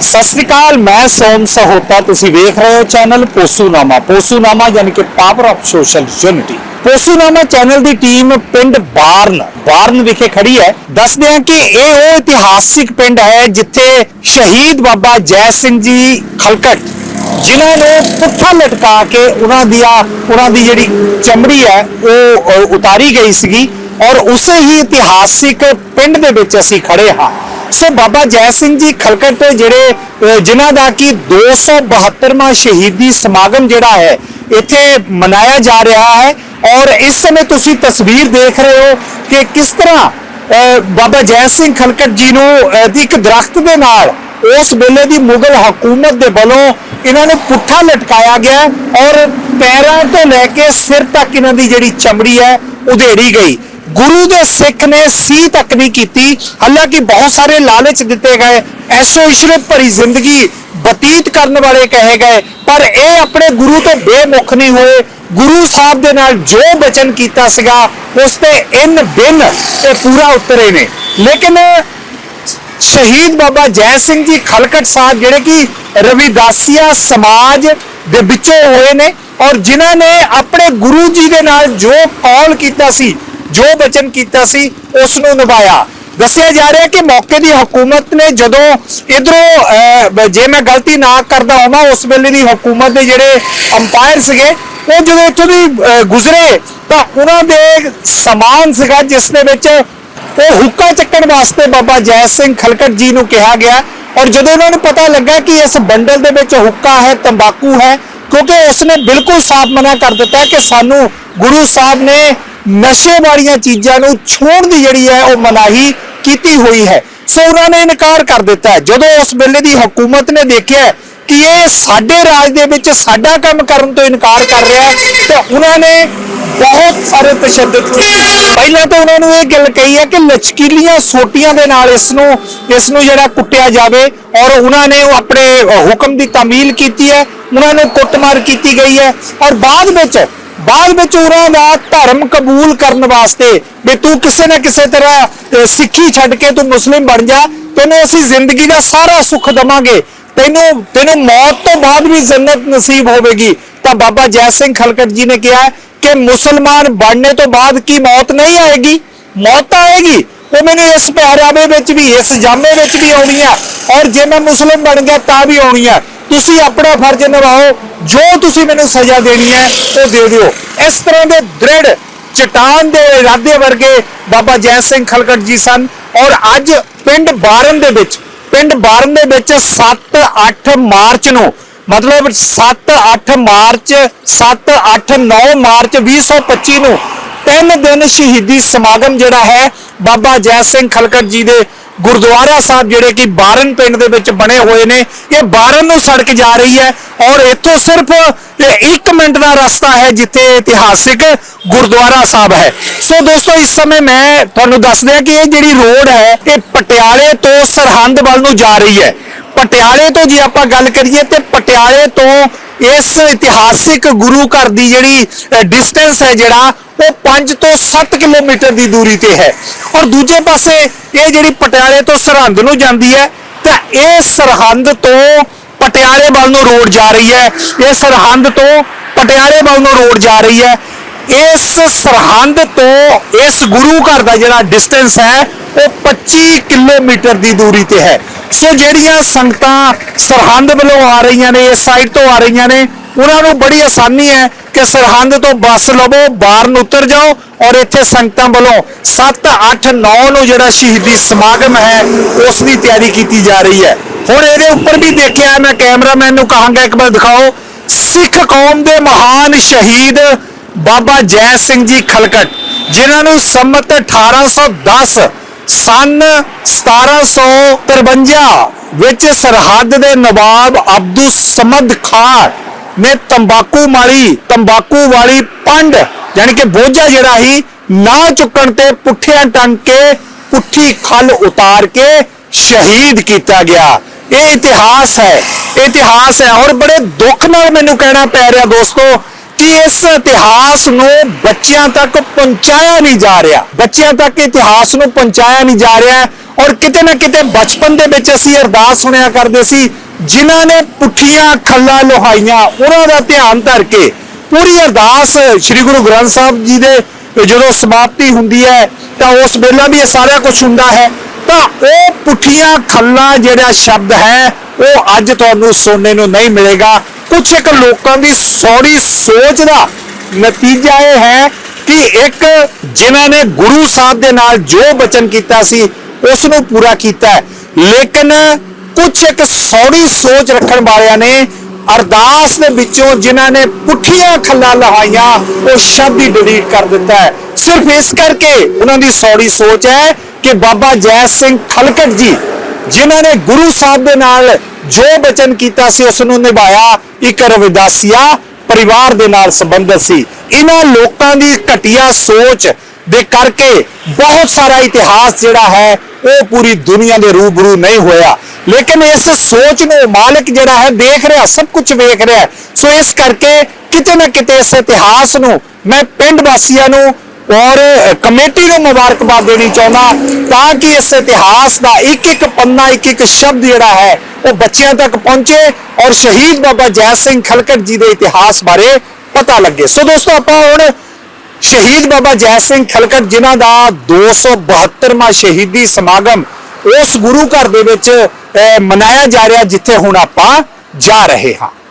ਸਤਿ ਸ੍ਰੀ ਅਕਾਲ, ਮੈਂ ਸੋਮ ਸਹੋਤਾ, ਤੁਸੀਂ ਵੇਖ ਰਹੇ ਹੋ ਚੈਨਲ ਪੋਸੂਨਾਮਾ। ਪੋਸੂਨਾਮਾ ਯਾਨੀ ਕਿ ਪਾਵਰ ਆਫ ਸੋਸ਼ਲ ਯੂਨਿਟੀ ਪੋਸੂਨਾਮਾ ਚੈਨਲ ਦੀ ਟੀਮ ਪਿੰਡ ਬਾਰਨ ਬਾਰਨ ਵਿਖੇ ਖੜੀ ਹੈ। ਦੱਸਦੇ ਹਾਂ ਕਿ ਇਹ ਉਹ ਇਤਿਹਾਸਿਕ ਪਿੰਡ ਹੈ ਜਿੱਥੇ ਸ਼ਹੀਦ ਬਾਬਾ ਜੈ ਸਿੰਘ ਜੀ ਖਲਕਟ, ਜਿਨ੍ਹਾਂ ਨੂੰ ਪੁੱਠਾ ਲਟਕਾ ਕੇ ਉਹਨਾਂ ਦੀਆਂ, ਉਹਨਾਂ ਦੀ ਜਿਹੜੀ ਚਮੜੀ ਹੈ, ਉਹ ਉਤਾਰੀ ਗਈ ਸੀਗੀ। ਔਰ ਉਸੇ ਹੀ ਇਤਿਹਾਸਿਕ ਪਿੰਡ ਦੇ ਵਿੱਚ ਅਸੀਂ ਖੜੇ ਹਾਂ। ਸੋ ਬਾਬਾ ਜੈ ਸਿੰਘ ਜੀ ਖਲਕਟ ਜਿਹੜੇ ਅ, ਜਿਨ੍ਹਾਂ ਦਾ ਕਿ 272ਵਾਂ ਸ਼ਹੀਦੀ ਸਮਾਗਮ ਜਿਹੜਾ ਹੈ ਇੱਥੇ ਮਨਾਇਆ ਜਾ ਰਿਹਾ ਹੈ ਔਰ ਇਸ ਸਮੇਂ ਤੁਸੀਂ ਤਸਵੀਰ ਦੇਖ ਰਹੇ ਹੋ ਕਿ ਕਿਸ ਤਰ੍ਹਾਂ ਅ, ਬਾਬਾ ਜੈ ਸਿੰਘ ਖਲਕਟ ਜੀ ਨੂੰ ਅ, ਦੀ ਇੱਕ ਦਰਖਤ ਦੇ ਨਾਲ ਉਸ ਵੇਲੇ ਦੀ ਮੁਗਲ ਹਕੂਮਤ ਦੇ ਵੱਲੋਂ ਇਹਨਾਂ ਨੂੰ ਪੁੱਠਾ ਲਟਕਾਇਆ ਗਿਆ ਔਰ ਪੈਰਾਂ ਤੋਂ ਲੈ ਕੇ ਸਿਰ ਤੱਕ ਇਹਨਾਂ ਦੀ ਜਿਹੜੀ ਚਮੜੀ ਹੈ ਉਧੇੜੀ ਗਈ। ਗੁਰੂ ਦੇ ਸਿੱਖ ਨੇ ਸੀ ਤੱਕ ਨਹੀਂ ਕੀਤੀ। ਹਾਲਾਂਕਿ ਬਹੁਤ ਸਾਰੇ ਲਾਲਚ ਦਿੱਤੇ ਗਏ। ਐਸ਼ੋ ਇਸ਼ਰਤ ਭਰੀ ਜ਼ਿੰਦਗੀ ਬਤੀਤ ਕਰਨ ਵਾਲੇ ਕਹੇ ਗਏ। ਪਰ ਇਹ ਆਪਣੇ ਗੁਰੂ ਤੋਂ ਬੇਮੁਖ ਨਹੀਂ ਹੋਏ। ਗੁਰੂ ਸਾਹਿਬ ਦੇ ਨਾਲ ਜੋ ਬਚਨ ਕੀਤਾ ਸੀਗਾ, ਉਸ ਤੇ ਇਨ ਬਿਨ ਇਹ ਪੂਰਾ ਉਤਰੇ ਨੇ। ਲੇਕਿਨ ਸ਼ਹੀਦ ਬਾਬਾ ਜੈ ਸਿੰਘ ਜੀ ਖਲਕਟ ਸਾਹਿਬ, ਜਿਹੜੇ ਕਿ ਰਵਿਦਾਸੀਆ ਸਮਾਜ ਦੇ ਵਿੱਚੋਂ ਹੋਏ ਨੇ ਔਰ ਜਿਨ੍ਹਾਂ ਨੇ ਆਪਣੇ ਗੁਰੂ ਜੀ ਦੇ ਨਾਲ ਜੋ ਕੌਲ ਕੀਤਾ ਸੀ ਜੋ ਬਚਨ ਕੀਤਾ ਸੀ ਉਸ ਨੂੰ ਨਿਭਾਇਆ। ਦੱਸਿਆ ਜਾ ਰਿਹਾ ਕਿ ਮੌਕੇ ਦੀ ਹਕੂਮਤ ਨੇ ਜਦੋਂ ਇਧਰੋਂ ਜੇ ਮੈਂ ਗਲਤੀ ਨਾ ਕਰਦਾ ਹਾਂ ਉਸ ਵੇਲੇ ਦੀ ਹਕੂਮਤ ਦੇ ਜਿਹੜੇ ਅੰਪਾਇਰ ਸੀਗੇ, ਉਹ ਜਦੋਂ ਇੱਥੋਂ ਦੀ ਗੁਜ਼ਰੇ, ਤਾਂ ਉਹਨਾਂ ਦੇ ਸਮਾਨ ਸੀਗਾ, ਜਿਸ ਦੇ ਵਿੱਚ ਉਹ ਹੁੱਕਾ ਚੱਕਣ ਵਾਸਤੇ ਬਾਬਾ ਜੈ ਸਿੰਘ ਖਲਕਟ ਜੀ ਨੂੰ ਕਿਹਾ ਗਿਆ। ਔਰ ਜਦੋਂ ਉਹਨਾਂ ਨੂੰ ਪਤਾ ਲੱਗਾ ਕਿ ਇਸ ਬੰਡਲ ਦੇ ਵਿੱਚ ਹੁੱਕਾ ਹੈ, ਤੰਬਾਕੂ ਹੈ, ਕਿਉਂਕਿ ਉਸਨੇ ਬਿਲਕੁਲ ਸਾਫ਼ ਮਨਾ ਕਰ ਦਿੱਤਾ ਕਿ ਸਾਨੂੰ ਗੁਰੂ ਸਾਹਿਬ ਨੇ ਨਸ਼ੇ ਵਾਲੀਆਂ ਚੀਜ਼ਾਂ ਨੂੰ ਛੋੜਨ ਦੀ ਜਿਹੜੀ ਹੈ ਉਹ ਮਨਾਹੀ ਕੀਤੀ ਹੋਈ ਹੈ ਸੋ ਉਹਨਾਂ ਨੇ ਇਨਕਾਰ ਕਰ ਦਿੱਤਾ ਹੈ। ਜਦੋਂ ਉਸ ਵੇਲੇ ਦੀ ਹਕੂਮਤ ਨੇ ਦੇਖਿਆ ਕਿ ਇਹ ਸਾਡੇ ਰਾਜ ਦੇ ਵਿੱਚ ਸਾਡਾ ਕੰਮ ਕਰਨ ਤੋਂ ਇਨਕਾਰ ਕਰ ਰਿਹਾ ਹੈ, ਤਾਂ ਉਹਨਾਂ ਨੇ ਬਹੁਤ ਸਾਰੇ ਤਸ਼ੱਦਦ ਕੀਤੇ ਪਹਿਲਾਂ ਤਾਂ ਉਹਨਾਂ ਨੂੰ ਇਹ ਗੱਲ ਕਹੀ ਹੈ ਕਿ ਲਚਕੀਲੀਆਂ ਸੋਟੀਆਂ ਦੇ ਨਾਲ ਇਸ ਨੂੰ ਇਸ ਨੂੰ ਜਿਹੜਾ ਕੁੱਟਿਆ ਜਾਵੇ ਔਰ ਉਹਨਾਂ ਨੇ ਆਪਣੇ ਹੁਕਮ ਦੀ ਤਾਮੀਲ ਕੀਤੀ ਹੈ, ਉਹਨਾਂ ਨੂੰ ਕੁੱਟਮਾਰ ਕੀਤੀ ਗਈ ਹੈ ਔਰ ਬਾਅਦ ਵਿੱਚ ਬਾਅਦ ਵਿੱਚ ਉਹਨਾਂ ਦਾ ਧਰਮ ਕਬੂਲ ਕਰਨ ਵਾਸਤੇ ਵੀ ਤੂੰ ਕਿਸੇ ਨਾ ਕਿਸੇ ਤਰ੍ਹਾਂ ਸਿੱਖੀ ਛੱਡ ਕੇ ਤੂੰ ਮੁਸਲਿਮ ਬਣ ਜਾ, ਤੈਨੂੰ ਅਸੀਂ ਜ਼ਿੰਦਗੀ ਦਾ ਸਾਰਾ ਸੁੱਖ ਦਵਾਂਗੇ। ਤੈਨੂੰ ਤੈਨੂੰ ਮੌਤ ਤੋਂ ਬਾਅਦ ਵੀ ਜੰਨਤ ਨਸੀਬ ਹੋਵੇਗੀ। ਤਾਂ ਬਾਬਾ ਜੈ ਸਿੰਘ ਖਲਕਟ ਜੀ ਨੇ ਕਿਹਾ ਕਿ ਮੁਸਲਮਾਨ ਬਣਨੇ ਤੋਂ ਬਾਅਦ ਕੀ ਮੌਤ ਨਹੀਂ ਆਏਗੀ? ਮੌਤ ਤਾਂ ਆਏਗੀ। ਉਹ ਮੈਨੂੰ ਇਸ ਪਹਿਰਾਵੇ ਵਿੱਚ ਵੀ, ਇਸ ਜਾਮੇ ਵਿੱਚ ਵੀ ਆਉਣੀ ਆ। ਔਰ ਜੇ ਮੈਂ ਮੁਸਲਿਮ ਬਣ ਗਿਆ ਤਾਂ ਵੀ ਆਉਣੀ ਆ। ਤੁਸੀਂ ਆਪਣਾ ਫਰਜ਼ ਨਿਭਾਓ, ਜੋ ਤੁਸੀਂ ਮੈਨੂੰ ਸਜ਼ਾ ਦੇਣੀ ਹੈ, ਉਹ ਦੇ ਦਿਓ। ਇਸ ਤਰ੍ਹਾਂ ਦੇ ਦ੍ਰਿੜ, ਚਟਾਨ ਦੇ ਇਰਾਦੇ ਵਰਗੇ ਬਾਬਾ ਜੈ ਸਿੰਘ ਖਲਕਟ ਜੀ ਸਨ। ਔਰ ਅੱਜ ਪਿੰਡ ਬਾਰਨ ਦੇ ਵਿੱਚ, ਪਿੰਡ ਬਾਰਨ ਦੇ ਵਿੱਚ 7-8 ਮਾਰਚ ਨੂੰ, ਮਤਲਬ 7-8 ਮਾਰਚ 7-8 9 ਮਾਰਚ 2025 ਨੂੰ ਤਿੰਨ ਦਿਨ ਸ਼ਹੀਦੀ ਸਮਾਗਮ ਜਿਹੜਾ ਹੈ, ਬਾਬਾ ਜੈ ਸਿੰਘ ਖਲਕਟ ਜੀ ਦੇ ਗੁਰਦੁਆਰਾ ਸਾਹਿਬ ਜਿਹੜੇ ਕਿ ਬਾਰਨ ਪਿੰਡ ਦੇ ਵਿੱਚ ਬਣੇ ਹੋਏ ਨੇ, ਇਹ ਬਾਰਨ ਨੂੰ ਸੜਕ ਜਾ ਰਹੀ ਹੈ ਔਰ ਇੱਥੋਂ ਸਿਰਫ 1 ਮਿੰਟ ਦਾ ਰਸਤਾ ਹੈ ਜਿੱਥੇ ਇਤਿਹਾਸਿਕ ਗੁਰਦੁਆਰਾ ਸਾਹਿਬ ਹੈ। ਸੋ ਦੋਸਤੋ, ਇਸ ਸਮੇਂ ਮੈਂ ਤੁਹਾਨੂੰ ਦੱਸ ਦਿਆਂ ਕਿ ਇਹ ਜਿਹੜੀ ਰੋਡ ਹੈ, ਇਹ ਪਟਿਆਲੇ ਤੋਂ ਸਰਹੰਦ ਵੱਲ ਨੂੰ ਜਾ ਰਹੀ ਹੈ। ਪਟਿਆਲੇ ਤੋਂ ਜੇ ਆਪਾਂ ਗੱਲ ਕਰੀਏ ਤੇ ਪਟਿਆਲੇ ਤੋਂ ਇਸ ਇਤਿਹਾਸਿਕ ਗੁਰੂ ਘਰ ਦੀ ਜਿਹੜੀ ਡਿਸਟੈਂਸ ਹੈ ਜਿਹੜਾ ਉਹ 5 ਤੋਂ 7 ਕਿਲੋਮੀਟਰ ਦੀ ਦੂਰੀ ਤੇ ਹੈ। ਔਰ ਦੂਜੇ ਪਾਸੇ ਇਹ ਜਿਹੜੀ ਪਟਿਆਲੇ ਤੋਂ ਸਰਹੰਦ ਨੂੰ ਜਾਂਦੀ ਹੈ, ਤਾਂ ਇਹ ਸਰਹੰਦ ਤੋਂ ਪਟਿਆਲੇ ਵੱਲ ਨੂੰ ਰੋਡ ਜਾ ਰਹੀ ਹੈ। ਇਹ ਸਰਹੰਦ ਤੋਂ ਪਟਿਆਲੇ ਵੱਲ ਨੂੰ ਰੋਡ ਜਾ ਰਹੀ ਹੈ। ਇਸ ਸਰਹੰਦ ਤੋਂ ਇਸ ਗੁਰੂ ਘਰ ਦਾ ਜਿਹੜਾ ਡਿਸਟੈਂਸ ਹੈ, ਉਹ 25 ਕਿਲੋਮੀਟਰ ਦੀ ਦੂਰੀ ਤੇ ਹੈ। ਸੋ ਜਿਹੜੀਆਂ ਸੰਗਤਾਂ ਸਰਹੰਦ ਵੱਲੋਂ ਆ ਰਹੀਆਂ ਨੇ ਇਸ ਸਾਈਡ ਤੋਂ ਆ ਰਹੀਆਂ ਨੇ, ਉਹਨਾਂ ਨੂੰ ਬੜੀ ਆਸਾਨੀ ਹੈ ਕਿ ਸਰਹੰਦ ਤੋਂ ਬੱਸ ਲਵੋ ਬਾਹਰ ਨੂੰ ਉਤਰ ਜਾਓ ਔਰ ਇੱਥੇ ਸੰਗਤਾਂ ਵੱਲੋਂ 7 8 9 ਨੂੰ ਜਿਹੜਾ ਸ਼ਹੀਦੀ ਸਮਾਗਮ ਹੈ, ਉਸ ਦੀ ਤਿਆਰੀ ਕੀਤੀ ਜਾ ਰਹੀ ਹੈ। ਹੁਣ ਇਹਦੇ ਉੱਪਰ ਵੀ ਦੇਖਿਆ ਮੈਂ ਕੈਮਰਾਮੈਨ ਨੂੰ ਕਹਾਂਗਾ, ਇੱਕ ਵਾਰ ਦਿਖਾਓ। ਸਿੱਖ ਕੌਮ ਦੇ ਮਹਾਨ ਸ਼ਹੀਦ ਬਾਬਾ ਜੈ ਸਿੰਘ ਜੀ ਖਲਕਟ, ਜਿਨ੍ਹਾਂ ਨੂੰ ਸੰਮਤ 1810 ਸਨ 1753 ਵਿੱਚ ਸਰਹੱਦ ਦੇ ਨਵਾਬ ਅਬਦੁਲ ਸਮਦ ਖਾਨ ਨੇ ਤੰਬਾਕੂ ਮਾਰੀ, ਤੰਬਾਕੂ ਵਾਲੀ ਪੰਡ ਯਾਨੀ ਕਿ ਬੋਝਾ ਜਿਹੜਾ ਹੀ ਨਾ ਚੁੱਕਣ ਤੇ ਪੁੱਠਿਆਂ ਟੰਗ ਕੇ, ਪੁੱਠੀ ਖਲ ਉਤਾਰ ਕੇ ਸ਼ਹੀਦ ਕੀਤਾ ਗਿਆ। ਇਹ ਇਤਿਹਾਸ ਹੈ ਇਹ ਇਤਿਹਾਸ ਹੈ। ਔਰ ਬੜੇ ਦੁੱਖ ਨਾਲ ਮੈਨੂੰ ਕਹਿਣਾ ਪੈ ਰਿਹਾ ਦੋਸਤੋ ਕਿ ਇਸ ਇਤਿਹਾਸ ਨੂੰ ਬੱਚਿਆਂ ਤੱਕ ਪਹੁੰਚਾਇਆ ਨਹੀਂ ਜਾ ਰਿਹਾ। ਬੱਚਿਆਂ ਤੱਕ ਇਤਿਹਾਸ ਨੂੰ ਪਹੁੰਚਾਇਆ ਨਹੀਂ ਜਾ ਰਿਹਾ। ਔਰ ਕਿਤੇ ਨਾ ਕਿਤੇ ਬਚਪਨ ਦੇ ਵਿੱਚ ਅਸੀਂ ਅਰਦਾਸ ਸੁਣਿਆ ਕਰਦੇ ਸੀ, ਜਿਨ੍ਹਾਂ ਨੇ ਪੁੱਠੀਆਂ ਖੱਲਾ ਲੋਹਾਈਆਂ, ਉਹਨਾਂ ਦਾ ਧਿਆਨ ਧਰ ਕੇ ਪੂਰੀ ਅਰਦਾਸ ਸ੍ਰੀ ਗੁਰੂ ਗ੍ਰੰਥ ਸਾਹਿਬ ਜੀ ਦੇ ਜਦੋਂ ਸਮਾਪਤੀ ਹੁੰਦੀ ਹੈ, ਤਾਂ ਉਸ ਵੇਲੇ ਵੀ ਇਹ ਸਾਰਾ ਕੁਝ ਹੁੰਦਾ ਹੈ। ਤਾਂ ਉਹ ਪੁੱਠੀਆਂ ਖੱਲਾ ਜਿਹੜਾ ਸ਼ਬਦ ਹੈ, ਉਹ ਅੱਜ ਤੁਹਾਨੂੰ ਸੁਣਨੇ ਨੂੰ ਨਹੀਂ ਮਿਲੇਗਾ। ਕੁਝ ਇੱਕ ਲੋਕਾਂ ਦੀ ਸੌੜੀ ਸੋਚ ਦਾ ਨਤੀਜਾ ਇਹ ਹੈ ਕਿ ਇੱਕ ਜਿਨ੍ਹਾਂ ਨੇ ਗੁਰੂ ਸਾਹਿਬ ਦੇ ਨਾਲ ਜੋ ਬਚਨ ਕੀਤਾ ਸੀ ਉਸ ਨੂੰ ਪੂਰਾ ਕੀਤਾ ਲੇਕਿਨ ਕੁਝ ਇੱਕ ਸੌੜੀ ਸੋਚ ਰੱਖਣ ਵਾਲਿਆਂ ਨੇ ਅਰਦਾਸ ਦੇ ਵਿੱਚੋਂ ਜਿਨ੍ਹਾਂ ਨੇ ਪੁੱਠੀਆਂ ਖੱਲਾਂ ਲਹਾਈਆਂ, ਉਹ ਸ਼ਬਦ ਹੀ ਡਿਲੀਟ ਕਰ ਦਿੱਤਾ ਹੈ। ਸਿਰਫ ਇਸ ਕਰਕੇ ਉਹਨਾਂ ਦੀ ਸੌੜੀ ਸੋਚ ਹੈ ਕਿ ਬਾਬਾ ਜੈ ਸਿੰਘ ਖਲਕਟ ਜੀ, ਜਿਨ੍ਹਾਂ ਨੇ ਗੁਰੂ ਸਾਹਿਬ ਦੇ ਨਾਲ ਜੋ ਬਚਨ ਕੀਤਾ ਸੀ, ਉਸ ਨੂੰ ਨਿਭਾਇਆ। ਇੱਕ ਰਵਿਦਾਸੀਆ ਪਰਿਵਾਰ ਦੇ ਨਾਲ ਸੰਬੰਧਿਤ ਸੀ। ਇਹਨਾਂ ਲੋਕਾਂ ਦੀ ਘਟੀਆ ਸੋਚ ਦੇ ਕਰਕੇ ਬਹੁਤ ਸਾਰਾ ਇਤਿਹਾਸ ਜਿਹੜਾ ਹੈ, ਉਹ ਪੂਰੀ ਦੁਨੀਆ ਦੇ ਰੂਬਰੂ ਨਹੀਂ ਹੋਇਆ। ਲੇਕਿਨ ਇਸ ਸੋਚ ਨੂੰ ਮਾਲਕ ਜਿਹੜਾ ਹੈ ਦੇਖ ਰਿਹਾ, ਸਭ ਕੁਝ ਵੇਖ ਰਿਹਾ ਸੋ ਇਸ ਕਰਕੇ ਕਿਤੇ ਨਾ ਕਿਤੇ ਇਸ ਇਤਿਹਾਸ ਨੂੰ ਮੈਂ ਪਿੰਡ ਵਾਸੀਆਂ ਨੂੰ ਔਰ ਕਮੇਟੀ ਨੂੰ ਮੁਬਾਰਕਬਾਦ ਦੇਣੀ ਚਾਹੁੰਦਾ ਤਾਂ ਕਿ ਇਸ ਇਤਿਹਾਸ ਦਾ ਇੱਕ ਇੱਕ ਪੰਨਾ ਇੱਕ ਇੱਕ ਸ਼ਬਦ ਜਿਹੜਾ ਹੈ, ਉਹ ਬੱਚਿਆਂ ਤੱਕ ਪਹੁੰਚੇ ਔਰ ਸ਼ਹੀਦ ਬਾਬਾ ਜੈ ਸਿੰਘ ਖਲਕਟ ਜੀ ਦੇ ਇਤਿਹਾਸ ਬਾਰੇ ਪਤਾ ਲੱਗੇ। ਸੋ ਦੋਸਤੋ, ਆਪਾਂ ਹੁਣ ਸ਼ਹੀਦ ਬਾਬਾ ਜੈ ਸਿੰਘ ਖਲਕਟ ਜਿਨ੍ਹਾਂ ਦਾ 272ਵਾਂ ਸ਼ਹੀਦੀ ਸਮਾਗਮ ਉਸ ਗੁਰੂ ਘਰ ਦੇ ਵਿੱਚ ਅਹ, ਮਨਾਇਆ ਜਾ ਰਿਹਾ ਜਿੱਥੇ ਹੁਣ ਆਪਾਂ ਜਾ ਰਹੇ ਹਾਂ।